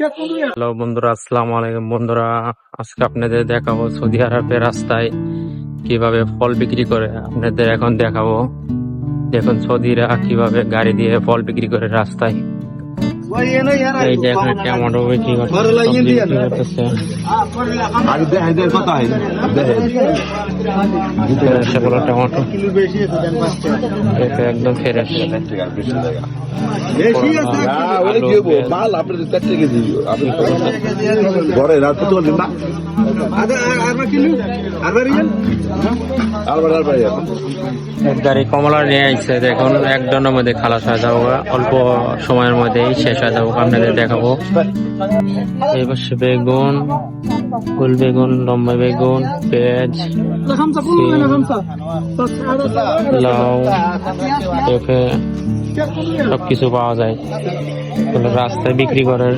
Hello বন্ধুরা, আসসালাম আলাইকুম। বন্ধুরা, আজকে আপনাদের দেখাবো সৌদি আরবের রাস্তায় কীভাবে ফল বিক্রি করে। আপনাদের এখন দেখাবো। দেখুন সৌদিরা কীভাবে গাড়ি দিয়ে ফল বিক্রি করে রাস্তায়। এই যে এখানে টমেটো বিক্রি করতেছে? কত হয়। সেগুলো টমেটো একদম ফ্রেশ মাল চার দিই আপনি ঘরে রাত তো চলবেন না এক গাড়ি কমলা নিয়ে আসছে দেখুন এক ডনের মধ্যে খালাস হয়ে যাব অল্প সময়ের মধ্যেই শেষ হয়ে যাব আপনাদের দেখাবো। এই পাশে বেগুন ফুল বেগুন লম্বা বেগুন পেঁয়াজ লাউ পেঁপে সবকিছু পাওয়া যায়। রাস্তায় বিক্রি করে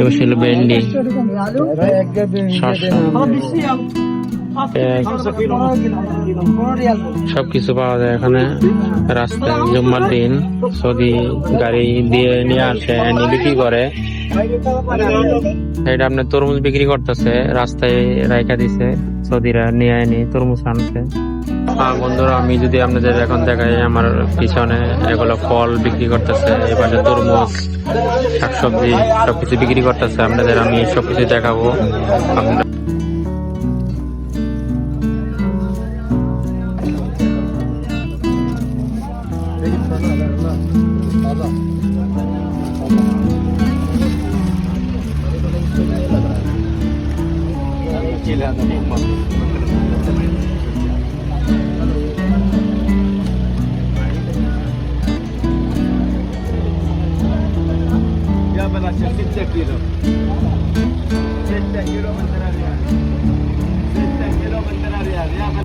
এবার ছিল ভেন্ডি পেঁয়াজ, সবকিছু পাওয়া যায় এখানে। রাস্তায় জুম্মার দিন সৌদি গাড়ি দিয়ে নিয়ে আসে, এনে বিক্রি করে। এটা আপনার তরমুজ বিক্রি করতেছে, রাস্তায় রাইখা দিছে, সৌদিরা নিয়ে এনে তরমুজ আনছে। হ্যাঁ বন্ধুরা, আমি যদি আপনাদের এখন দেখাই আমার পিছনে এগুলো ফল বিক্রি করতেছে এবারে তরমুজ, শাকসবজি, সবকিছু বিক্রি করতেছে, আপনাদের আমি সবকিছু দেখাবো। আপনারা يا بلاش 6 كيلو 6 كيلو من 3 ريال 6 كيلو من 3 ريال يا بلاش